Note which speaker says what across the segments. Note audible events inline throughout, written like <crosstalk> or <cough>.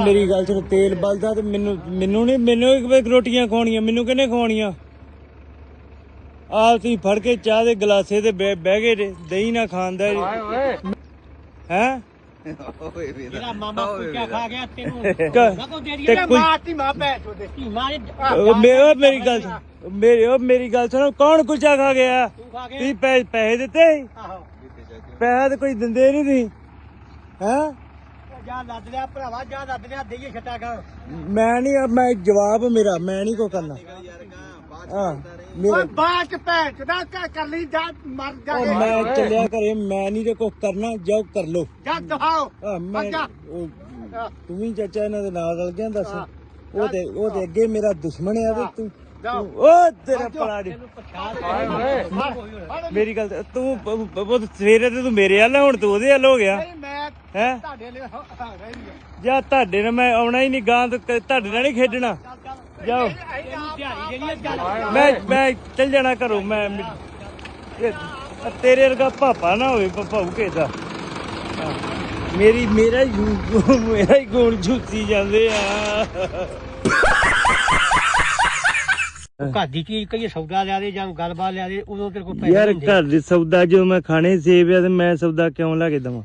Speaker 1: ਮੇਰੀ ਗੱਲ ਸੁਣ ਤੇਲ ਬਲਦਾ ਤੇ ਮੈਨੂੰ ਮੈਨੂੰ ਨਹੀਂ ਮੈਨੂੰ ਇੱਕ ਰੋਟੀਆਂ ਖਾਣੀਆਂ ਮੈਨੂੰ ਕਿਹਨੇ ਖਾਣੀਆਂ ਆਪ ਤੁਸੀਂ ਫੜ ਕੇ ਚਾਹ ਦੇ ਗਲਾਸੇ ਤੇ ਬਹਿ ਬਹਿ ਗਏ ਜੇ, ਦਹੀਂ ਨਾ ਖਾਂਦਾ ਹੈ?
Speaker 2: ਜਿਹੜਾ ਮਾਮਾ ਕੁੱਚਾ ਖਾ ਗਿਆ ਤੈਨੂੰ ਕੋ ਦੇ
Speaker 1: ਤੇ
Speaker 2: ਦੀ
Speaker 1: ਕੋਈ
Speaker 2: ਮਾਤੀ ਮਾ ਪੈ ਛੋਦੇ ਧੀ ਮਾਰੇ
Speaker 1: ਉਹ ਮੇ- ਉਹ ਮੇਰੀ ਗੱਲ ਸੁਣ ਮੇਰੀ ਉਹ ਮੇਰੀ ਗੱਲ ਸੁਣੋ ਕੌਣ ਕੁਚਾ ਖਾ ਗਿਆ?
Speaker 2: ਤੂੰ ਖਾ ਗਿਆ।
Speaker 1: ਤੁਸੀਂ ਪੈ- ਪੈਸੇ ਦਿੱਤੇ?
Speaker 2: ਆਹੋ।
Speaker 1: ਪੈਸਾ ਤੇ ਕੋਈ ਦਿੰਦੇ ਨਹੀਂ ਤੁਸੀਂ। ਹੈ?
Speaker 2: ਜਾ ਲੱਦ ਲਿਆ ਭਰਾਵਾ ਜਾ ਲੱਦ ਲਿਆ ਦੇਈਏ ਛੱਟਾ ਗਾ
Speaker 1: ਮੈਂ ਨਹੀਂ ਮੈਂ ਜਵਾਬ ਮੇਰਾ ਮੈਂ ਨਹੀਂ ਕੋ ਕਰਨਾ। ਹਾਂ ਮੇਰਾ
Speaker 2: ਬਾਅਦ ਚ ਭੈਣ ਚਦਾ ਕਰ ਲਈ ਜਾ ਮਰ
Speaker 1: ਉਹ ਮੈਂ ਚੱਲਿਆ ਘਰੇ ਮੈਂ ਨਹੀਂ ਤੇ ਕੁਛ ਕਰਨਾ ਜਾਓ ਕਰ ਲੋ
Speaker 2: ਜਾ ਦਹਾਓ
Speaker 1: ਮੈਂ। ਉਹ ਤੂੰ ਵੀ ਚਾਚਾ ਇਹਨਾਂ ਦੇ ਨਾਲ ਰਲ ਗਿਆ ਦੱਸ। ਉਹ ਤੇ ਉਹ ਤੇ ਅੱਗੇ ਮੇਰਾ ਦੁਸ਼ਮਣ ਆ ਤੇ ਤੂੰ ਤੇਰਾ ਮੇਰੀ ਗੱਲ ਤੇ- ਤੂੰ ਪ- ਪ- ਉਹ ਸਵੇਰੇ ਤੇ ਤੂੰ ਮੇਰੇ ਵੱਲ ਆ, ਹੁਣ ਤੂੰ ਉਹਦੇ ਵੱਲ ਹੋ ਗਿਆ।
Speaker 2: ਨਹੀਂ ਮੈਂ
Speaker 1: ਹੈ?
Speaker 2: ਤੁਹਾਡੇ ਲਈ ਰਹਿ ਰਹੀ
Speaker 1: ਜਾਂ ਤੁਹਾਡੇ ਨਾਲ ਮੈਂ ਆਉਣਾ ਹੀ ਨਹੀਂ ਗਾਂ ਤੋਂ ਕ- ਤੁਹਾਡੇ ਨਾਲ ਨਹੀਂ ਖੇਡਣਾ। ਜਾਓ।
Speaker 2: ਦਿਹਾੜੀ ਜਿਹੜੀ ਚੱਲ
Speaker 1: ਮੈਂ ਮੈਂ ਚੱਲ ਜਾਣਾ ਘਰੋਂ ਮੈਂ ਇਹ- ਤੇਰੇ ਵਰਗਾ ਪਾਪਾ ਨਾ ਹੋਵੇ ਪਾਪਾ ਦਾ। ਮੇਰੀ ਮੇਰਾ ਹੀ ਗੁ- ਮੇਰਾ ਹੀ ਗੁਣ ਝੂਠੀ ਜਾਂਦੇ ਆ।
Speaker 2: ਘਰ ਦੀ ਚੀਜ਼ ਕਈ ਸੌਦਾ ਲਿਆ ਦੇ ਜਾਂ ਗੱਲਬਾਤ ਲਿਆ ਦੇ ਉਦੋਂ ਤੇਰੇ ਕੋਲ ਪੈਸੇ
Speaker 1: ਯਾਰ
Speaker 2: ਨਹੀਂ
Speaker 1: ਘਰ ਦੇ ਸੌਦਾ ਜੋ ਮੈਂ ਖਾਣੇ ਸੇਬ ਆ ਤੇ ਮੈਂ ਸੌਦਾ ਕਿਉਂ ਲਾ ਕੇ ਦਵਾਂ?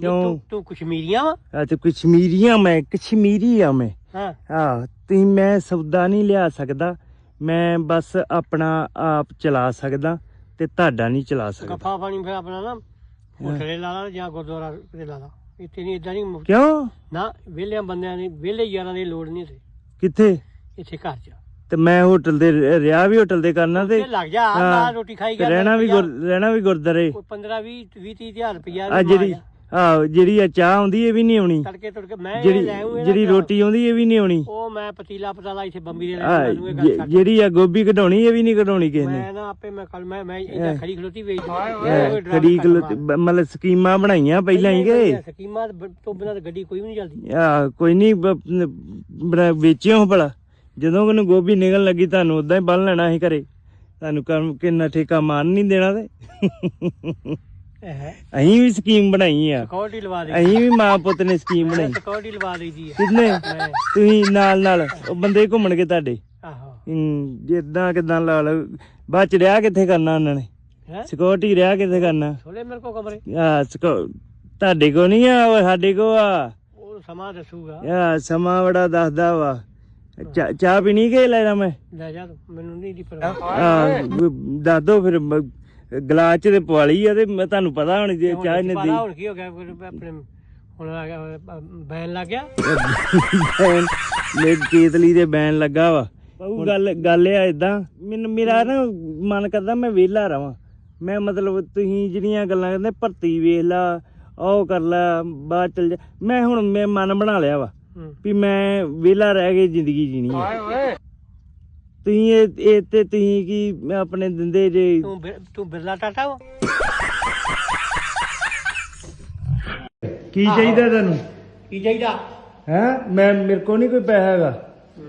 Speaker 1: ਕਿਉਂ
Speaker 2: ਤੂੰ ਤੂੰ ਕਸ਼ਮੀਰੀਆਂ ਵਾ?
Speaker 1: ਆ ਤੇ ਕਸ਼ਮੀਰੀਆਂ ਮੈਂ ਕਸ਼ਮੀਰੀ ਆ ਮੈਂ।
Speaker 2: ਹਾਂ।
Speaker 1: ਹਾਂ ਤੇ ਮੈਂ ਸੌਦਾ ਨਹੀਂ ਲਿਆ ਸਕਦਾ। ਮੈਂ ਬਸ ਆਪਣਾ ਆਪ ਚਲਾ ਸਕਦਾ ਤੇ ਤੁਹਾਡਾ ਨਹੀਂ ਚਲਾ ਸਕਦਾ।
Speaker 2: ਕਫਾ ਪਾਣੀ ਫਿਰ ਆਪਣਾ ਨਾ ਹੋਟਲੇ ਲਾ ਲਾ ਜਾਂ ਗੁਰਦੁਆਰਾ ਤੇ ਲਾ ਲਾ। ਇੱਥੇ ਨਹੀਂ ਇਦਾਂ ਨਹੀਂ
Speaker 1: ਕਿਉਂ?
Speaker 2: ਨਾ ਵਿਹਲਿਆਂ ਬੰਦਿਆਂ ਦੀ ਵਿਹਲੇ ਯਾਰਾਂ ਦੀ ਲੋੜ ਨਹੀਂ ਸੀ
Speaker 1: ਕਿੱਥੇ?
Speaker 2: ਇੱਥੇ ਘਰ ਚ।
Speaker 1: ਤੇ ਮੈਂ ਹੋਟਲ ਦੇ ਰਿਹਾ ਵੀ ਹੋਟਲ ਦੇ ਕਰਨਾ ਤੇ।
Speaker 2: ਲੱਗ ਜਾ। ਨਾਲ ਰੋਟੀ ਖਾਈ ਗਿਆ
Speaker 1: ਰਹਿਣਾ ਵੀ ਰਹਿਣਾ ਵੀ ਗੁਰਦਾਰੇ
Speaker 2: ਕੋਈ 15 20 20 30000 ਰੁਪਇਆ
Speaker 1: ਆ ਜਿਹੜੀ ਆ। ਜਿਹੜੀ ਆ ਚਾਹ ਆਉਂਦੀ ਇਹ ਵੀ ਨਹੀਂ ਆਉਣੀ।
Speaker 2: ਤੜਕੇ ਤੜਕੇ ਮੈਂ ਇਹ
Speaker 1: ਜਿਹੜੀ। ਰੋਟੀ ਆਉਂਦੀ ਇਹ ਵੀ ਨਹੀਂ ਆਉਣੀ।
Speaker 2: ਉਹ ਮੈਂ ਪਤੀਲਾ ਪਤਾਲਾ ਇੱਥੇ ਬੰਬੀ ਦੇ ਲੈ
Speaker 1: ਆ
Speaker 2: ਮੈਨੂੰ ਇਹ ਗੱਲ ਛੱਡ
Speaker 1: ਜਿਹੜੀ ਆ ਗੋਭੀ ਕਢਾਉਣੀ ਇਹ ਵੀ ਨਹੀਂ ਕਢਾਉਣੀ ਕਿਸੇ ਨੇ।
Speaker 2: ਮੈਂ ਨਾ ਆਪੇ ਮੈਂ ਕੱਲ ਮੈਂ ਮੈਂ ਇੱਥੇ ਖੜੀ ਖਲੋਤੀ ਵੇਚ
Speaker 1: ਇਹ ਖੜੀ ਖਲੋ- ਬ- ਮਤਲਬ ਸਕੀਮਾਂ ਬਣਾਈਆਂ ਪਹਿਲਾਂ ਹੀ ਗਏ
Speaker 2: ਸਕੀਮਾਂ ਤੋਂ ਬਿਨਾਂ ਤਾਂ ਗੱਡੀ ਕੋਈ ਵੀ ਨਹੀਂ ਚੱਲਦੀ।
Speaker 1: ਆ ਕੋਈ ਨਹੀਂ ਵੇਚਿਓ ਭਲਾ। ਜਦੋਂ ਉਹਨੂੰ ਗੋਭੀ ਨਿਕਲਣ ਲੱਗੀ ਤੁਹਾਨੂੰ ਉਦਾਂ ਹੀ ਬੰਨ ਲੈਣਾ ਸੀ ਘਰੇ। ਤੁਹਾਨੂੰ ਕੰਮ ਕਿੰਨਾ ਠੇਕਾ ਮਾਰ ਨਹੀਂ ਦੇਣਾ ਤੇ।
Speaker 2: ਹੈ
Speaker 1: ਅਸੀਂ ਵੀ ਸਕੀਮ ਬਣਾਈ ਆ।
Speaker 2: ਸਿਕਿਉਰਿਟੀ ਲਵਾ ਦੇ।
Speaker 1: ਅਸੀਂ ਵੀ ਮਾਂ ਪੁੱਤ ਨੇ ਸਕੀਮ ਬਣਾਈ।
Speaker 2: ਸਿਕਿਉਰਿਟੀ ਲਵਾ ਦਈਦੀ ਹੈ
Speaker 1: ਕਿੰਨੇ? ਤੁਸੀਂ ਨਾਲ ਨਾਲ ਉਹ ਬੰਦੇ ਘੁੰਮਣਗੇ ਤੁਹਾਡੇ?
Speaker 2: ਆਹੋ।
Speaker 1: ਜਿੱਦਾਂ ਕਿਦਾਂ ਲਾ ਲਓ। ਬਾਅਦ ਚ ਰਿਹਾ ਕਿੱਥੇ ਕਰਨਾ ਉਹਨਾਂ ਨੇ? ਸਿਕਿਉਰਿਟੀ ਰਿਹਾ ਕਿੱਥੇ ਕਰਨਾ?
Speaker 2: ਥੋੜੇ ਮੇਰੇ ਕੋ ਕਮਰੇ।
Speaker 1: ਆ ਤੁਹਾਡੇ ਕੋ ਨਹੀਂ ਆ ਉਹ ਸਾਡੇ ਕੋ ਆ।
Speaker 2: ਉਹ ਸਮਾਂ ਦੱਸੂਗਾ।
Speaker 1: ਆ ਸਮਾਂ ਬੜਾ ਦੱਸਦਾ ਵਾ। ਚਾ- ਚਾਹ ਪੀਣੀ ਕਿ ਲੈ ਜਾ ਮੈਂ?
Speaker 2: ਲੈ ਜਾ ਤੂੰ, ਮੈਨੂੰ ਨਹੀਂ ਦੀ ਪਰ
Speaker 1: ਆ ਦੱਸ ਦੋ ਫਿਰ ਮ- ਗਲਾਸ ਚ ਤੇ ਪਵਾਲੀ ਆ ਤੇ ਮੈਂ ਤੁਹਾਨੂੰ ਪਤਾ ਹੁਣ ਜੇ ਚਾਹ ਇਹਨੇ ਦੀ
Speaker 2: ਹੁਣ ਕੀ ਹੋ ਗਿਆ? ਫਿਰ ਆਪਣੇ ਹੁਣ ਆ ਗਿਆ ਬੈਨ ਲੱਗ ਗਿਆ?
Speaker 1: ਬੈਨ ਮੇਰੇ ਕੇਤਲੀ ਦੇ ਬੈਨ ਲੱਗਾ ਵਾ। ਉਹ ਗੱਲ। ਗੱਲ ਆ ਇਦਾਂ ਮੈਨੂੰ ਮੇਰਾ ਨਾ ਮਨ ਕਰਦਾ ਮੈਂ ਵਿਹਲਾ ਰਵਾਂ। ਮੈਂ ਮਤਲਬ ਤੁਸੀਂ ਜਿਹੜੀਆਂ ਗੱਲਾਂ ਕਰਦੇ ਭਰਤੀ ਵੇਖ ਲਾ ਉਹ ਕਰ ਲੈ ਬਾਅਦ ਚਲ ਜਾ। ਮੈਂ ਹੁਣ ਮੈਂ ਮਨ ਬਣਾ ਲਿਆ ਵਾ। ਵੀ ਮੈਂ ਵਿਹਲਾ ਰਹਿ ਕੇ ਜ਼ਿੰਦਗੀ ਜੀਣੀ ਹੈ ਤੁਸੀਂ ਇਹ ਇਹ ਤੇ ਤੁਸੀਂ ਕੀ ਆਪਣੇ ਦਿੰਦੇ ਜੇ?
Speaker 2: ਤੂੰ ਬਿਰ- ਤੂੰ ਬਿਰਲਾ ਟਾਟਾ ਵਾ?
Speaker 1: ਕੀ ਚਾਹੀਦਾ ਤੁਹਾਨੂੰ
Speaker 2: ਕੀ ਚਾਹੀਦਾ?
Speaker 1: ਹੈ? ਮੈਂ ਮੇਰੇ ਕੋ ਨਹੀਂ ਕੋਈ ਪੈਸਾ ਹੈਗਾ।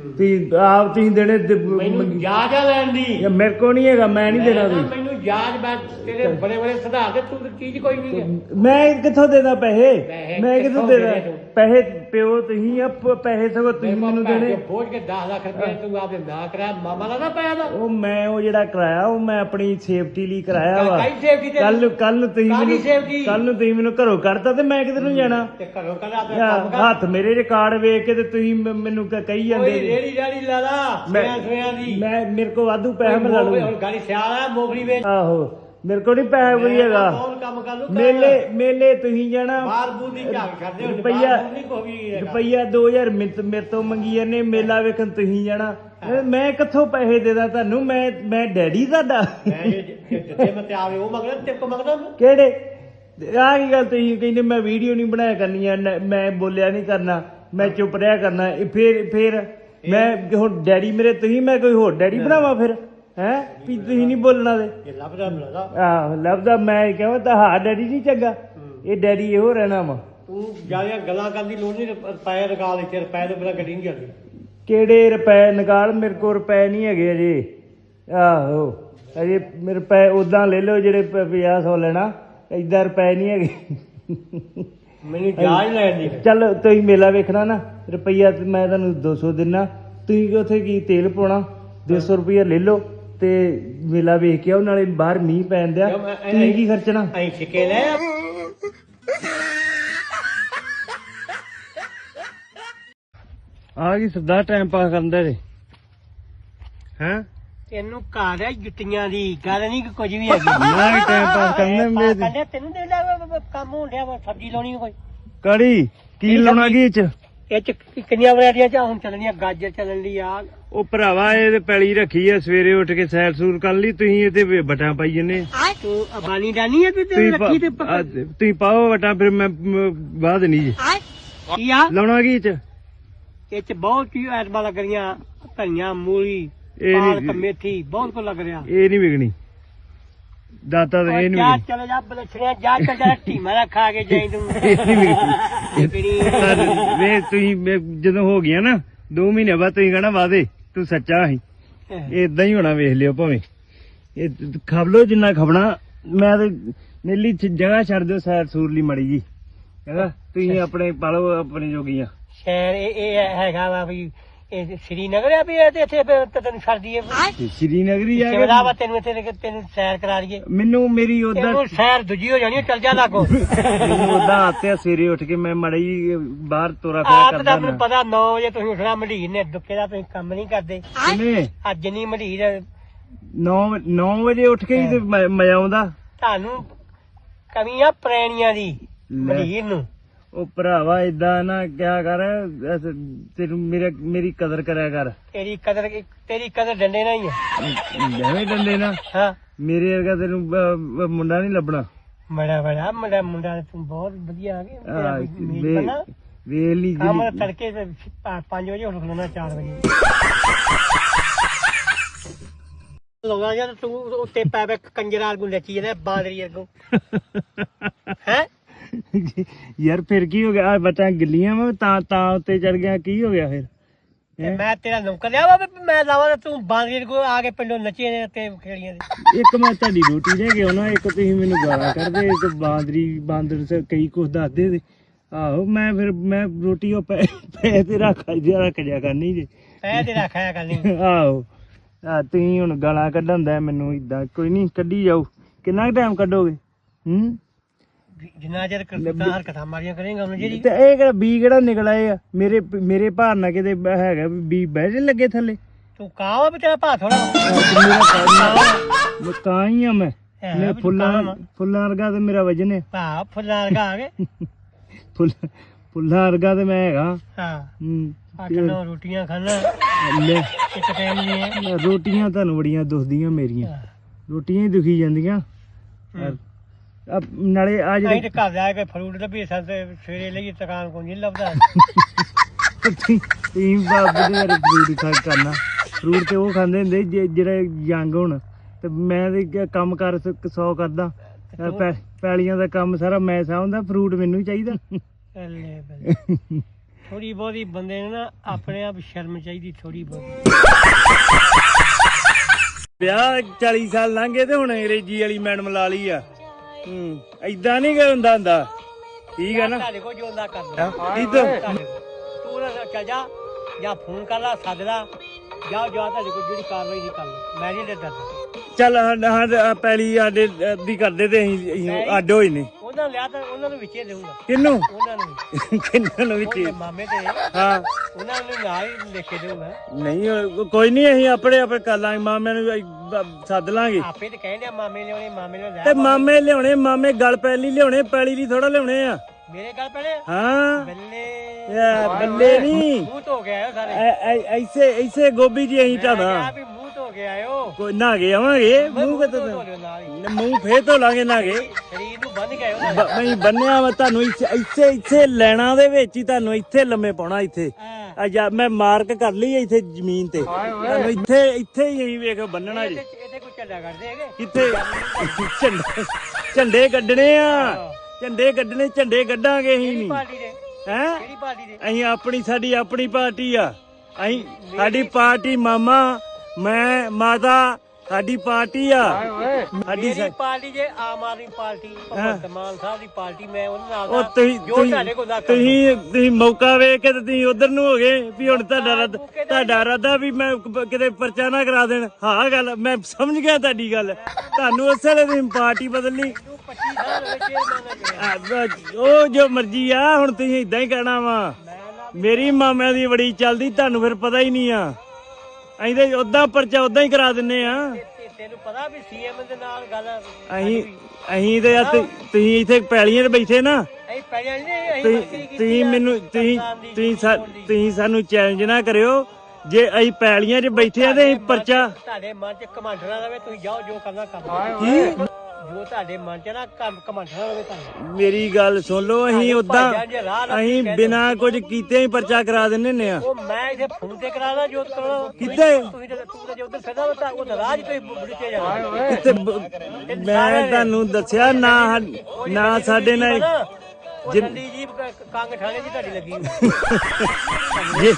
Speaker 1: ਤੁਸੀਂ ਆਪ ਤੁਸੀਂ ਦੇਣੇ
Speaker 2: ਮੈਨੂੰ ਯਾਦ ਆ ਲੈਣ ਦੀ।
Speaker 1: ਮੇਰੇ ਕੋ ਨਹੀਂ ਹੈਗਾ ਮੈਂ ਨਹੀਂ ਦੇਣਾ ਤੁਸੀਂ
Speaker 2: ਮੈਨੂੰ ਯਾਦ ਮੈਂ ਤੇਰੇ ਬੜੇ ਬੜੇ ਸੁਧਾਰ ਦੇ ਤੂੰ ਤਾਂ ਚੀਜ਼ ਕੋਈ ਨਹੀਂ ਹੈ
Speaker 1: ਮੈਂ ਕਿੱਥੋਂ ਦੇਦਾ ਪੈਸੇ?
Speaker 2: ਪੈਸੇ
Speaker 1: ਮੈਂ ਕਿੱਥੋਂ
Speaker 2: ਕਿੱਥੋਂ
Speaker 1: ਦੇਦਾ
Speaker 2: ਦੇਣੇ ਤੂੰ?
Speaker 1: ਪੈਸੇ ਪਿਓ ਤੁਸੀਂ ਆ ਪ- ਪੈਸੇ ਸਗੋਂ ਤੁਸੀਂ ਮੈਨੂੰ ਦੇਣੇ।
Speaker 2: ਬੋਝ ਕੇ 10 ਲੱਖ ਰੁਪਏ ਤੂੰ ਆਪਦੇ ਨਾ ਕਰਾ ਮਾਮਾ ਦਾ ਨਾ ਪਿਆ ਦਾ।
Speaker 1: ਉਹ ਮੈਂ ਉਹ ਜਿਹੜਾ ਕਰਾਇਆ ਉਹ ਮੈਂ ਆਪਣੀ ਸੇਫਟੀ ਲਈ ਕਰਾਇਆ ਵਾ।
Speaker 2: ਕਾਈ
Speaker 1: ਕੱਲ ਕੱਲ ਨੂੰ ਤੁਸੀਂ
Speaker 2: ਕਾਹਦੀ
Speaker 1: ਮੈਨੂੰ? ਕੱਲ ਨੂੰ ਤੁਸੀਂ ਮੈਨੂੰ ਘਰੋਂ ਕੱਢਤਾ ਤੇ ਮੈਂ ਕਿੱਧਰ ਨੂੰ ਜਾਣਾ?
Speaker 2: ਤੇ ਘਰੋਂ ਕਰਾ ਤੇ
Speaker 1: ਯਾ,
Speaker 2: ਕੰਮ ਕਰ।
Speaker 1: ਹੱਥ ਮੇਰੇ ਰਿਕਾਰਡ ਵੇਖ ਕੇ ਤੇ ਤੁਸੀਂ ਮ- ਮੈਨੂੰ ਕ- ਕਹੀ ਜਾਂਦੇ
Speaker 2: ਕੋਈ
Speaker 1: ਜੀ।
Speaker 2: ਰੇੜੀ ਰੇੜੀ ਲਾ ਲਾ
Speaker 1: ਮੈਂ-
Speaker 2: ਸਿਆਂ ਸਿਆਂ ਦੀ।
Speaker 1: ਮੈਂ ਮੇਰੇ ਕੋ ਵਾਧੂ ਪੈਸਾ ਮੈਂ ਲਾ
Speaker 2: ਹੁਣ ਗਾੜੀ ਸਿਆਲ ਆ ਮੋਗਰੀ ਵੇਚ।
Speaker 1: ਆਹੋ ਮੇਰੇ ਕੋ ਨਹੀਂ ਪੈਸਾ ਕੋਈ ਹੈਗਾ।
Speaker 2: ਕੌਣ ਕੰਮ ਕਰ ਲੂ
Speaker 1: ਮੇਲੇ ਮੇਲੇ ਤੁਸੀਂ ਜਾਣਾ।
Speaker 2: ਬਾਹਰ ਬੂਰ ਦੀ ਝਾਕ ਕਰਦੇ ਹੋ
Speaker 1: ਰੁਪਈਆ
Speaker 2: ਨਹੀਂ ਕੋਈ ਹੈਗਾ।
Speaker 1: ਰੁਪਈਆ 2000 ਮੇਰੇ ਮੇਰੇ ਤੋਂ ਮੰਗੀ ਜਾਂਦੇ ਮੇਲਾ ਵੇਖਣ ਤੁਸੀਂ ਜਾਣਾ। ਮੈਂ ਕਿੱਥੋਂ ਪੈਸੇ ਦੇਦਾ ਤੁਹਾਨੂੰ? ਮੈਂ ਮੈਂ ਡੈਡੀ ਤੁਹਾਡਾ।
Speaker 2: ਮੈਂ ਜੇ- ਜੇ ਜਿੱਥੇ ਮੈਂ ਤੇ ਆਵੇ ਉਹ ਮੰਗਦਾ ਤੇ ਕੋ ਮੰਗਦਾ ਮੈਂ
Speaker 1: ਕਿਹੜੇ? ਆਹ ਕੀ ਗੱਲ ਤੁਸੀਂ ਕਹਿੰਦੇ ਮੈਂ ਵੀਡੀਓ ਨਹੀਂ ਬਣਾਇਆ ਕਰਨੀ ਆ ਨ- ਮੈਂ ਬੋਲਿਆ ਨਹੀਂ ਕਰਨਾ। ਮੈਂ ਚੁੱਪ ਰਿਹਾ ਕਰਨਾ। ਇਹ ਫੇਰ ਫੇਰ ਮੈਂ ਹੁਣ ਡੈਡੀ ਮੇਰੇ ਤੁਸੀਂ ਮੈਂ ਕੋਈ ਹੋਰ ਡੈਡੀ ਬਣਾਵਾਂ ਫਿਰ? ਹੈ? ਵੀ ਤੁਸੀਂ ਨਹੀਂ ਬੋਲਣਾ ਦੇ
Speaker 2: ਇਹ ਲੱਭਦਾ ਮਿਲਦਾ
Speaker 1: ਆਹ ਲੱਭਦਾ ਮੈਂ ਕਹਾਂ ਤਾਂ ਹਾਂ ਡੈਡੀ ਨਹੀਂ ਚੰਗਾ। ਇਹ ਡੈਡੀ ਇਹੋ ਰਹਿਣਾ ਵਾ।
Speaker 2: ਤੂੰ ਜ਼ਿਆਦਾ ਗੱਲਾਂ ਕਰਨ ਦੀ ਲੋੜ ਨਹੀਂ ਰੁਪਏ ਰਗਾ ਲੈ ਤੇ ਰੁਪਏ ਤੋਂ ਬਿਨਾਂ ਗੱਡੀ ਨਹੀਂ ਚੱਲਦੀ।
Speaker 1: ਕਿਹੜੇ ਰੁਪਏ ਨਿਕਾਲ? ਮੇਰੇ ਕੋਲ ਰੁਪਏ ਨਹੀਂ ਹੈਗੇ ਅਜੇ। ਆਹੋ ਅਜੇ ਮੇਰੇ ਰੁਪਏ ਉਦਾਂ ਲੈ ਲਓ ਜਿਹੜੇ 50 ਲੈਣਾ। ਏਦਾਂ ਰੁਪਏ ਨਹੀਂ ਹੈਗੇ।
Speaker 2: ਮੈਨੂੰ ਜਾਜ ਲੈਣ ਦੀ
Speaker 1: ਚੱਲ ਤੁਸੀਂ ਮੇਲਾ ਵੇਖਣਾ ਨਾ। ਰੁਪਈਆ ਮੈਂ ਤੁਹਾਨੂੰ 200 ਦਿਨਾ। ਤੁਸੀਂ ਉੱਥੇ ਕੀ ਤੇਲ ਪਾਉਣਾ? 200 ਰੁਪਈਆ ਲੈ ਲਓ। ਤੇ ਮੇਲਾ ਵੇਖ ਕੇ ਆਓ ਨਾਲੇ ਬਾਹਰ ਮੀਂਹ ਪੈਣ ਦਿਆ ਤੁਸੀਂ ਕੀ ਖਰਚਣਾ?
Speaker 2: ਐ ਛਿੱਕੇ ਲੈ ਆ।
Speaker 1: ਕੀ ਸਦਾ ਟਾਈਮ ਪਾਸ ਕਰਨ ਦੇ ਹੈਂ?
Speaker 2: ਤੈਨੂੰ ਘਰ ਹੈ ਜੁੱਤੀਆਂ ਦੀ ਗੱਲ ਨਹੀਂ ਕਿ ਕੁਝ ਵੀ ਹੈਗੀ।
Speaker 1: ਮੈਂ ਵੀ ਟਾਈਮ ਪਾਸ ਕਰਨਾ ਮੇਰੇ
Speaker 2: ਤੈਨੂੰ ਦੇ ਲੈ ਕੰਮ ਹੋਣ ਡਿਆ ਵਾ, ਸਬਜ਼ੀ ਲਾਉਣੀ ਕੋਈ।
Speaker 1: ਕੜੀ ਕੀ ਲਾਉਣਾ ਕੀ ਚ?
Speaker 2: ਇਹ ਚ ਕਿ- ਕਿੰਨੀਆਂ ਵੈਰਾਈਟੀਆਂ ਚ ਹੁਣ ਚੱਲਣੀਆਂ ਗਾਜਰ ਚੱਲਣ ਦੀ ਆ
Speaker 1: ਉਹ ਭਰਾਵਾ ਇਹ ਤੇ ਪੈਲੀ ਰੱਖੀ ਆ ਸਵੇਰੇ ਉੱਠ ਕੇ ਸੈਰ ਸੂਰ ਕਰ ਲਈ ਤੁਸੀਂ ਇਹ ਤੇ ਬਟਾਂ ਪਾਈ ਜੰਨੇ।
Speaker 2: ਤੂੰ ਅਬਾਨੀ ਨਹੀਂ ਹੈ ਤੇ
Speaker 1: ਤੁਸੀਂ
Speaker 2: ਰੱਖੀ ਤੇ
Speaker 1: ਤੁਸੀਂ ਪਾਓ ਬਟਾਂ ਫਿਰ ਮੈਂ ਬਾਅਦ ਨਹੀਂ ਜੀ।
Speaker 2: ਕੀ ਆ?
Speaker 1: ਲਾਉਣਾ ਕੀ ਚ?
Speaker 2: ਇਹ ਚ ਬਹੁਤ ਹੀ ਐਟਮਾਂ ਲੱਗ ਰਹੀਆਂ ਧਨੀਆ ਮੂਲੀ ਪਾਲਕ ਮੇਥੀ ਬਹੁਤ ਕੁਝ ਲੱਗ ਰਿਹਾ।
Speaker 1: ਇਹ ਨਹੀਂ ਵਿਕਣੀ। ਦਾਤਾ ਤੇ ਇਹ ਨਹੀਂ
Speaker 2: ਚਲੇ ਜਾ ਬਲਛੜਿਆ ਜਾ ਚੱਲ ਜਾ ਢੀਮਾ ਦਾ ਖਾ ਕੇ ਜਾਈ ਤੂੰ।
Speaker 1: ਵੇ ਤੁਸੀਂ ਜਦੋਂ ਹੋ ਗਿਆ ਨਾ 2 ਮਹੀਨੇ ਬਾਅਦ ਤੁਸੀਂ ਕਹਣਾ ਵਾਦੇ। ਤੂੰ ਸੱਚਾ ਸੀ। ਇਦਾਂ ਹੀ ਹੋਣਾ ਵੇਖ ਲਿਓ ਭਾਵੇਂ। ਇਹ ਖਬ ਲੋ ਜਿੰਨਾ ਖਬਣਾ ਮੈਂ ਤੇ ਮੇਲੀ ਜਗ੍ਹਾ ਛੱਡ ਦਿਓ ਸੈਰ ਸੂਰ ਲਈ ਮੜੀ ਜੀ। ਹੈਗਾ ਤੁਸੀਂ ਆਪਣੇ ਪਾਲੋ ਆਪਣੇ ਜੋਗੀਆਂ।
Speaker 2: ਸ਼ਹਿਰ ਇਹ ਇਹ ਹੈਗਾ ਵਾ ਵੀ ਇਹ ਸ਼੍ਰੀਨਗਰ ਆ ਵੀ ਇਹ ਤੇ ਇੱਥੇ ਫਿਰ ਤੈਨੂੰ ਛੱਡਦੀ ਹੈ
Speaker 1: ਤੇ ਸ਼੍ਰੀਨਗਰੀ ਆ
Speaker 2: ਕਿਵਲਾ ਵਾ
Speaker 1: ਕੇ
Speaker 2: ਤੈਨੂੰ ਇੱਥੇ ਲੈ ਕੇ ਤੈਨੂੰ ਸੈਰ ਕਰਾ ਦਈਏ
Speaker 1: ਮੈਨੂੰ ਮੇਰੀ ਉਦਾਂ
Speaker 2: ਤੈਨੂੰ ਸੈਰ ਦੂਜੀ ਹੋ ਜਾਣੀ ਚੱਲ ਜਾ ਲਾਗੋ।
Speaker 1: ਮੈਨੂੰ ਉਦਾਂ ਆਤੇ ਸਵੇਰੇ ਉੱਠ ਕੇ ਮੈਂ ਮੜੀ ਬਾਹਰ ਤੋਰਾ ਫੇਰਾ
Speaker 2: ਆਪ
Speaker 1: ਕਰਦਾ
Speaker 2: ਮੈਨੂੰ
Speaker 1: ਨਾ।
Speaker 2: ਪਤਾ 9 ਵਜੇ ਤੁਸੀਂ ਉੱਠਣਾ ਮਢੀਰ ਨੇ ਦੁੱਕੇ ਦਾ ਤੁਸੀਂ ਕੰਮ ਨਹੀਂ ਕਰਦੇ।
Speaker 1: ਕਿਵੇਂ?
Speaker 2: ਅੱਜ ਨਹੀਂ ਮਢੀਰ
Speaker 1: 9 9 ਵਜੇ ਉੱਠ ਕੇ ਹੀ ਤੇ ਮ- ਮਜ਼ਾ ਆਉਂਦਾ।
Speaker 2: ਤੁਹਾਨੂੰ ਕਮੀ ਆ ਪ੍ਰੈਣੀਆਂ ਦੀ
Speaker 1: ਲੈ।
Speaker 2: ਮਢੀਰ ਨੂੰ।
Speaker 1: ਉਹ ਭਰਾਵਾ ਇਦਾਂ ਨਾ ਕਿਆ ਕਰ ਤੈਨੂੰ ਮੇਰੇ ਮੇਰੀ ਕਦਰ ਕਰਿਆ ਕਰ।
Speaker 2: ਤੇਰੀ ਕਦਰ ਤੇਰੀ ਕਦਰ ਡੰਡੇ ਨਾਲ ਹੀ ਆ।
Speaker 1: ਐਵੇਂ ਡੰਡੇ ਨਾ
Speaker 2: ਹਾਂ।
Speaker 1: ਮੇਰੇ ਵਰਗਾ ਤੈਨੂੰ ਅਹ, ਅਹ, ਮੁੰਡਾ ਨਹੀਂ ਲੱਭਣਾ।
Speaker 2: ਬੜਾ ਬੜਾ ਮੁੰਡਾ ਮੁੰਡਾ ਤੂੰ ਬਹੁਤ ਵਧੀਆ ਆ ਗਿਆ ਮੇਲ ਬਣਾ
Speaker 1: ਵੇਲ ਨਹੀਂ
Speaker 2: ਕੰਮ
Speaker 1: ਜਿਹੜੀ
Speaker 2: ਤੜਕੇ 5 ਵਜੇ ਉੱਠ ਖਲੋਣਾ 4 ਵਜੇ। ਲੋਗਾ ਜਦ ਤੂੰ ਉੱਤੇ ਪੈ ਪੈ ਕੰਜਰਾਰ ਨੂੰ ਨੱਚੀ ਜਾਂਦਾ ਬਾਂਦਰੀ ਵਰਗੂ <laughs> ਹੈ?
Speaker 1: ਯਾਰ ਫਿਰ ਕੀ ਹੋ ਗਿਆ? ਆ ਬੱਚਾ ਗਿੱਲੀਆਂ ਵਾ ਤਾਂ ਤਾਂ ਉੱਤੇ ਚੜ ਗਿਆ ਕੀ ਹੋ ਗਿਆ ਫਿਰ?
Speaker 2: ਮੈਂ ਤੇਰਾ ਨੌਕਰ ਲਿਆ ਵਾ ਵੀ ਮੈਂ ਲਾਵਾਂ ਤੇ ਤੂੰ ਬਾਂਦਰੀ ਵਰਗੂ ਆ ਕੇ ਪਿੰਡੋਂ ਨੱਚੇ ਨੇ ਤੇ ਖੇੜੀਆਂ ਦੇ
Speaker 1: ਇੱਕ ਮੈਂ ਤੁਹਾਡੀ ਰੋਟੀ ਲੈ ਕੇ ਆਉਣਾ ਇੱਕ ਤੁਸੀਂ ਮੈਨੂੰ ਗਾਲਾਂ ਕੱਢਦੇ ਇੱਕ ਬਾਂਦਰੀ ਬਾਂਦਰ ਸੇ ਕਈ ਕੁਝ ਦੱਸਦੇ ਤੇ। ਆਹੋ ਮੈਂ ਫਿਰ ਮੈਂ ਰੋਟੀ ਉਹ ਪੈ ਪੈ ਤੇ ਰੱਖ ਜਿਆ ਰੱਖ ਜਾ ਕਰਨੀ ਜੇ।
Speaker 2: ਐ ਤੇ ਰੱਖਿਆ ਕਰਨੀ।
Speaker 1: ਆਹੋ ਆ ਤੁਸੀਂ ਹੁਣ ਗਾਲਾਂ ਕੱਢਣ ਦਾ ਮੈਨੂੰ ਇਦਾਂ ਕੋਈ ਨਹੀਂ ਕੱਢੀ ਜਾਓ। ਕਿੰਨਾ ਟਾਈਮ ਕੱਢੋਗੇ? ਹੂੰ?
Speaker 2: ਜਿੰਨਾ ਚਿਰ ਕਰਤਾ ਹਰਕਤਾਂ ਮਾਰੀਆਂ ਕਰੇਗਾ ਉਹਨੂੰ ਜਿਹੜੀ
Speaker 1: ਤੇ ਇਹ ਕਿਹੜਾ ਬੀ ਕਿਹੜਾ ਨਿਕਲ ਆਏ ਆ? ਮੇਰੇ ਮੇਰੇ ਭਾਰ ਨਾਲ ਕਿਤੇ ਬ- ਹੈਗਾ ਵੀ ਬੀ ਬਹਿ ਜੇ ਲੱਗੇ ਥੱਲੇ।
Speaker 2: ਤੂੰ ਕਾਵਾ ਵੀ ਤੇਰਾ ਭਾ ਥੋੜਾ
Speaker 1: ਆਹ ਤੇ ਮੇਰਾ ਭਾਰ ਮੈਂ ਕਾਂ ਹੀ ਆ ਮੈਂ।
Speaker 2: ਹੈ
Speaker 1: ਮੈਂ
Speaker 2: ਵੀ ਤੂੰ
Speaker 1: ਫੁੱਲਾਂ। ਫੁੱਲਾਂ ਵਰਗਾ ਤੇ ਮੇਰਾ ਵਜਨ ਹੈ
Speaker 2: ਭਾ ਫੁੱਲਾਂ ਲਗਾ ਆ ਗਏ <laughs>
Speaker 1: ਫੁੱਲ ਫੁੱਲਾਂ ਵਰਗਾ ਤੇ ਮੈਂ ਹੈਗਾ।
Speaker 2: ਹਾਂ।
Speaker 1: ਹੂੰ।
Speaker 2: ਅੱਠ ਨੌ ਰੋਟੀਆਂ ਖਾਣਾ
Speaker 1: ਲੈ,
Speaker 2: ਇੱਕ ਟਾਈਮ ਨਹੀਂ ਹੈ
Speaker 1: ਰੋਟੀਆਂ ਤੁਹਾਨੂੰ ਬੜੀਆਂ ਦੁਖਦੀਆਂ ਮੇਰੀਆਂ। ਰੋਟੀਆਂ ਹੀ ਦੁਖੀ ਜਾਂਦੀਆਂ।
Speaker 2: ਹੂੰ।
Speaker 1: ਆ ਨਾਲੇ ਆ
Speaker 2: ਅਸੀਂ
Speaker 1: ਜਿਹੜੇ
Speaker 2: ਤੇ ਘਰ ਜਾ ਕੇ ਫਰੂਟ ਲੱਭੀ ਸਾਂ ਤੇ ਸਵੇਰੇ ਲਈ ਦੁਕਾਨ ਕੋਈ ਨਹੀਂ ਲੱਭਦਾ।
Speaker 1: ਤੀ ਬਾਬੇ ਦੇ ਯਾਰ ਫਰੂਟ ਖਾ ਕਰਨਾ। ਫਰੂਟ ਤੇ ਉਹ ਖਾਂਦੇ ਹੁੰਦੇ ਜੇ- ਜਿਹੜੇ ਯੰਗ ਹੋਣ। ਤੇ ਮੈਂ ਤੇ ਕ- ਕੰਮ ਕਰ 100 ਕਰਦਾ। ਪੈ- ਪੈਲੀਆਂ ਦਾ ਕੰਮ ਸਾਰਾ ਮੈਂ ਸਾਂਭਦਾ ਫਰੂਟ ਮੈਨੂੰ ਹੀ ਚਾਹੀਦਾ। <laughs>
Speaker 2: ਥੋੜੀ ਬਹੁਤੀ ਬੰਦੇ ਨੂੰ ਨਾ ਆਪਣੇ ਆਪ ਸ਼ਰਮ ਚਾਹੀਦੀ ਥੋੜੀ ਬਹੁਤੀ।
Speaker 1: ਵਿਆਹ 40 ਸਾਲ ਲੰਘੇ ਤੇ ਹੁਣ ਅੰਗਰੇਜ਼ੀ ਵਾਲੀ ਮੈਡਮ ਲਾ ਲਈ ਆ। ਹੂੰ ਐਦਾਂ ਨਹੀਂ ਹੁੰਦਾ ਹੁੰਦਾ। ਠੀਕ ਆ ਨਾ?
Speaker 2: ਤੁਹਾਡੇ ਕੋਲ ਜੋ ਹੁੰਦਾ ਕਰਦਾ
Speaker 1: ਇਧਰ।
Speaker 2: ਤੁਹਾਡੇ ਕੋਲ। ਤੂੰ ਨਾ ਚੱਲ ਜਾ ਜਾਂ ਫੋਨ ਕਰ ਲਾ ਸੱਦ ਲਾ ਜਾ ਜਾ ਤੁਹਾਡੇ ਕੋਲ ਜਿਹੜੀ ਕਾਰਵਾਈ ਦੀ ਕਰ ਲਓ। ਮੈਂ ਨਹੀਂ ਡਰਦਾ
Speaker 1: ਚੱਲ ਹਾਂ ਹਾਂ ਪਹਿਲੀ ਆਡੇ ਦੀ ਕਰਦੇ ਤੇ ਅਸੀਂ ਅਸੀਂ ਅੱਡ ਹੋਏ ਨੇ।
Speaker 2: ਉਹਨਾਂ ਨੂੰ ਲਿਆ ਤਾਂ ਉਹਨਾਂ ਨੂੰ ਵਿੱਚੇ ਦੇਊਂਗਾ
Speaker 1: ਕਿੰਨੂੰ?
Speaker 2: ਉਹਨਾਂ ਨੂੰ।
Speaker 1: ਕਿੰਨਾਂ ਨੂੰ ਵਿੱਚ?
Speaker 2: ਉਹਦੇ ਮਾਮੇ ਤੇ।
Speaker 1: ਹਾਂ।
Speaker 2: ਉਹਨਾਂ ਨੂੰ ਨਾਲ ਹੀ ਲਿਖ ਕੇ ਦੇਊਂਗਾ
Speaker 1: ਨਹੀਂ ਉਹ- ਕੋਈ ਨਹੀਂ ਅਸੀਂ ਆਪਣੇ ਆਪਣੇ ਕਰ ਲਾਂਗੇ ਮਾਮਿਆਂ ਨੂੰ ਵੀ ਬ- ਸੱਦ ਲਾਂਗੇ।
Speaker 2: ਆਪੇ ਤੇ ਕਹਿੰਦੇ ਆ ਮਾਮੇ ਲਿਆਉਣੇ ਮਾਮੇ ਨੂੰ
Speaker 1: ਤੇ
Speaker 2: ਲੈ
Speaker 1: ਮਾਮੇ ਲਿਆਉਣੇ ਮਾਮੇ ਗੱਲ ਪੈਲੀ ਲਿਆਉਣੇ ਪੈਲੀ ਲਈ ਥੋੜਾ ਲਿਆਉਣੇ ਆ।
Speaker 2: ਮੇਰੇ ਗੱਲ ਪਹਿਲੇ
Speaker 1: ਹਾਂ।
Speaker 2: ਬੱਲੇ।
Speaker 1: ਯਾ ਬੱਲੇ ਨਹੀਂ।
Speaker 2: ਮੂੰਹ ਧੋ ਕੇ ਆਇਓ ਸਾਰੇ।
Speaker 1: ਐ- ਐ- ਐਸੇ ਐਸੇ ਗੋਭੀ ਜੀ ਅਸੀਂ ਢਾਦਾ
Speaker 2: ਵੀ ਧੋ ਕੇ ਆਇਓ।
Speaker 1: ਕੋਈ ਨਾ ਗਏ ਆਵਾਂਗੇ ਮੂੰਹ ਕਿਤੇ ਮੂੰਹ ਫੇਰ ਧੋ ਲਾਂਗੇ ਨਾ ਗਏ
Speaker 2: ਸਰੀਰ ਨੂੰ ਬੰਨ ਕੇ ਆਇਓ
Speaker 1: ਨਹੀਂ ਬੰਨਿਆ ਤੁਹਾਨੂੰ ਇੱਥੇ ਇੱਥੇ ਇੱਥੇ ਲੈਣਾ ਦੇ ਵਿੱਚ ਹੀ ਤੁਹਾਨੂੰ ਇੱਥੇ ਲੰਮੇ ਪਾਉਣਾ ਇੱਥੇ।
Speaker 2: ਹਾਂ।
Speaker 1: ਆ ਜਾ ਮੈਂ ਮਾਰਕ ਕਰ ਲਈ ਇੱਥੇ ਜ਼ਮੀਨ ਤੇ। ਤੁਹਾਨੂੰ ਇੱਥੇ ਇੱਥੇ ਹੀ ਵੇਖ ਬੰਨਣਾ ਜੀ।
Speaker 2: ਇਹਦੇ ਕੋਈ ਝੱਡਾ ਕਰਦੇ ਹੈਗੇ?
Speaker 1: ਕਿੱਥੇ? ਝੰਡੇ ਕੱਢਣੇ ਆ। ਝੰਡੇ ਕੱਢਣੇ ਝੰਡੇ ਕੱਢਾਂਗੇ ਅਸੀਂ ਨਹੀਂ ਹੈ?
Speaker 2: ਕਿਹੜੀ ਪਾਰਟੀ ਦੇ?
Speaker 1: ਅਸੀਂ ਆਪਣੀ ਸਾਡੀ ਆਪਣੀ ਪਾਰਟੀ ਆ। ਅਸੀਂ ਸਾਡੀ ਪਾਰਟੀ ਮਾਮਾ ਮੈਂ ਮਾਤਾ ਸਾਡੀ ਪਾਰਟੀ ਆ। ਸਾਡੀ
Speaker 2: ਮੇਰੀ ਪਾਰਟੀ ਜੇ ਆਮ ਆਦਮੀ ਪਾਰਟੀ ਭਗਵੰਤ ਮਾਨ ਸਾਹਿਬ ਦੀ ਪਾਰਟੀ ਮੈਂ ਉਹਨਾਂ ਨਾਲ
Speaker 1: ਉਹ ਤੁਸੀਂ
Speaker 2: ਜੋ ਤੁਹਾਡੇ ਕੋਲ ਦਾ
Speaker 1: ਤੁਸੀਂ ਤੁਸੀਂ ਤੁਸੀਂ ਮੌਕਾ ਵੇਖ ਕੇ ਤੇ ਤੁਸੀਂ ਉਧਰ ਨੂੰ ਹੋ ਗਏ ਵੀ ਹੁਣ ਤੁਹਾਡਾ ਤੁਹਾਡਾ ਰੱਦਾ ਵੀ ਮੈਂ ਕਿਤੇ ਪਰਚਾ ਨਾ ਕਰਾ ਦੇਣ। ਹਾਂ ਗੱਲ ਮੈਂ ਸਮਝ ਗਿਆ ਤੁਹਾਡੀ ਗੱਲ। ਤੁਹਾਨੂੰ ਉਸ ਤੁਸੀਂ ਪਾਰਟੀ ਬਦਲਣੀ।
Speaker 2: ਤੂੰ 25 ਸਾਲ ਵਿੱਚ ਇਹ ਮੰਨ ਗਿਆ
Speaker 1: ਆ, ਬ- ਉਹ ਜੋ ਮਰਜ਼ੀ ਆ ਹੁਣ ਤੁਸੀਂ ਇਦਾਂ ਹੀ ਕਹਿਣਾ ਵਾ। ਮੇਰੀ ਮਾਮਿਆਂ ਦੀ ਬੜੀ ਚੱਲਦੀ ਤੁਹਾਨੂੰ ਫਿਰ ਪਤਾ ਹੀ ਨਹੀਂ ਆ। ਅਸੀਂ ਤੇ ਉਦਾਂ ਪਰਚਾ ਉਦਾਂ ਹੀ ਕਰਾ ਦਿੰਨੇ ਆ।
Speaker 2: ਤੇ- ਤੈਨੂੰ ਪਤਾ ਵੀ ਸੀਐਮ ਦੇ ਨਾਲ ਗੱਲ
Speaker 1: ਅਸੀਂ ਅਸੀਂ ਤੇ ਤੁਸੀਂ ਇੱਥੇ ਪੈਲੀਆਂ 'ਤੇ ਬੈਠੇ ਨਾ।
Speaker 2: ਅਸੀਂ ਪਹਿਲਾਂ ਨਹੀਂ ਅਸੀਂ
Speaker 1: ਤੁਸੀਂ
Speaker 2: ਮਸਕਰੀ ਕੀਤੀ
Speaker 1: ਤੁਸੀਂ
Speaker 2: ਆ,
Speaker 1: ਮੈਨੂੰ ਤੁਸੀਂ
Speaker 2: ਦੀ,
Speaker 1: ਤੁਸੀਂ ਸਾ-
Speaker 2: ਦੀ।
Speaker 1: ਤੁਸੀਂ ਸਾਨੂੰ ਚੈਲੰਜ ਨਾ ਕਰਿਓ। ਜੇ ਅਸੀਂ ਪੈਲੀਆਂ 'ਚ ਬੈਠੇ ਆ ਤੇ ਅਸੀਂ ਪਰਚਾ
Speaker 2: ਤੁਹਾਡੇ ਮਨ 'ਚ ਕਮਾਂਡ ਨਾ ਰਵੇ ਤੁਸੀਂ ਜਾਓ ਜੋ ਕਰਨਾ ਕਰੋ ਜੋ ਤੁਹਾਡੇ ਮਨ 'ਚ ਨਾ ਕੰਮ ਕਮਾਂਡ ਨਾ ਰਵੇ ਤੁਹਾਨੂੰ
Speaker 1: ਮੇਰੀ ਗੱਲ ਸੁਣ ਲਓ ਅਸੀਂ ਉਦਾਂ
Speaker 2: ਭਾਈਆਂ ਜੇ ਰਾਹ ਨਾ
Speaker 1: ਅਸੀਂ
Speaker 2: ਕਹਿ
Speaker 1: ਬਿਨਾਂ ਕੁਝ ਕੀਤੇ ਹੀ ਪਰਚਾ ਕਰਾ ਦਿੰਨੇ ਹੁੰਦੇ ਆ
Speaker 2: ਉਹ ਮੈਂ ਇਥੇ ਫੋਨ ਤੇ ਕਰਾਣਾ ਜੋ ਕਰੋ
Speaker 1: ਕਿੱਥੇ?
Speaker 2: ਤੁਸੀਂ ਤੇ ਤੂੰ ਤੇ ਜੇ ਉਧਰ ਫਿਰਦਾ ਵਾ ਤਾਂ ਉਹ ਤਾਂ ਰਾਜ ਤੁਸੀਂ ਬੁੜੀ ਤੇ ਜਾਣਾ
Speaker 1: ਇੱਥੇ ਬ- ਮੈਂ ਤੁਹਾਨੂੰ ਦੱਸਿਆ ਨਾ ਸਾ- ਨਾ ਸਾਡੇ ਨਾਲ
Speaker 2: ਠੰਡੀ ਜੀਪ ਕੰਗ ਠਾਣੇ ਦੀ ਤੁਹਾਡੀ ਲੱਗੀ। <laughs>
Speaker 1: ਜੇ